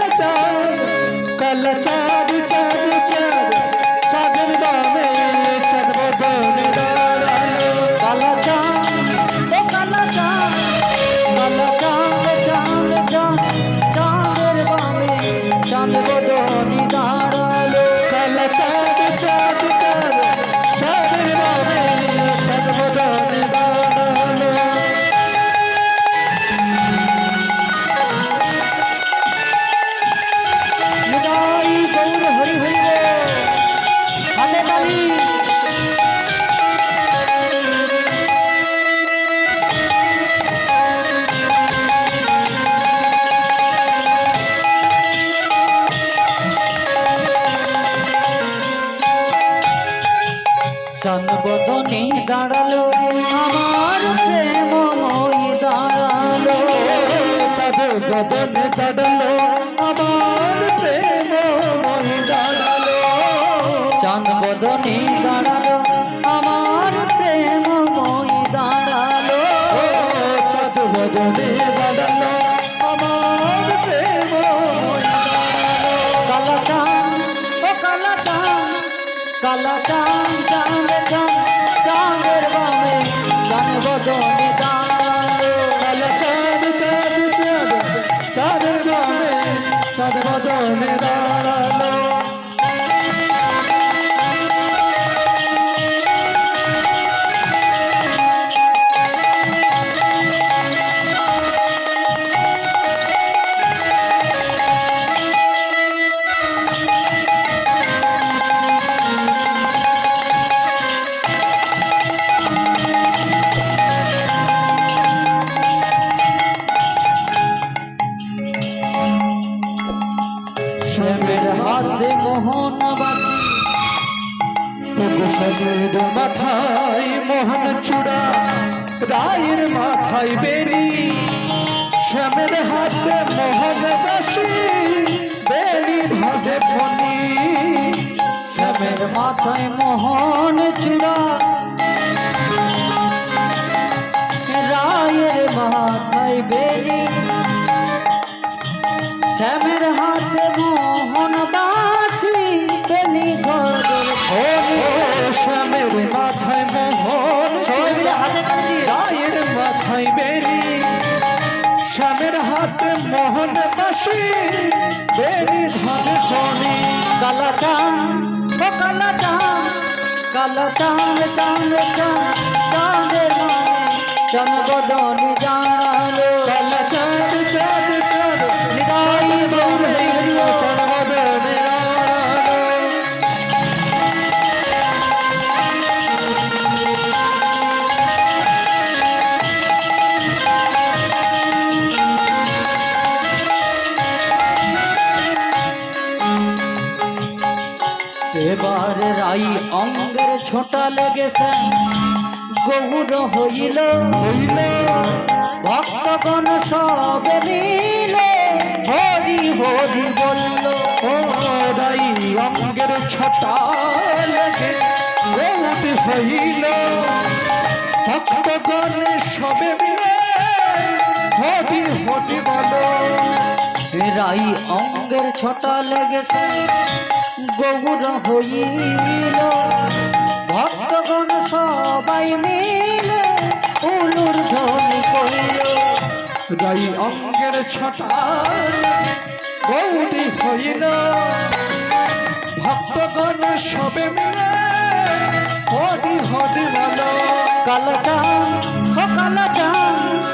चलो বদনে দাঁড়াল, আমার প্রেম মই দাঁড়াল। চাঁদ বদনে দাঁড়াল, আমার প্রেম মই দাঁড়াল। চাঁদ বদনে দাঁড়াল, আমার প্রেম মই দাঁড়াল। ও বদনে দাঁড়াল, আমার প্রেম মই দাঁড়াল। কালা চাঁদ ও কালা চাঁদ চাঁদ বদনে দাঁড়াল শ্যামের হাতে মোহন বাসি গোসাইয়ের মাথায় মোহন চূড়া, রায়ের মাথায় বেনি শ্যামের হাতে মোহন দাসী বেনি ভাবে ফনি শ্যামের মাথায় মোহন চূড়া, রায়ের মাথায় বেরি। শ্যামের মোহন দাসী বেনি ভাবে ফনি কালা ও কালা চাঁদ কালা চাঁদ চাঁদ চাঁদ চাঁদের মানে চাঁদ বদনে রাই অঙ্গের ছোটা লেগেছে। গৌর হইল হইল, ভক্তগণ সবে মিলে হরি হরি বলল ও রাই অঙ্গের ছটা লেগে গৌট হইল, ভক্তগণ সবে মিলে হটি হটি বলো। রাই অঙ্গের ছোটা লেগেছে। গৌর হইল। ভক্তগণ সবাই মিলে উলুর ধ্বনি করিল। রাই অঙ্গের ছটা গৌরী হইল। ভক্তগণ সবে মিলে হরি হরি বলো। কালা চাঁদ ও কালা চাঁদ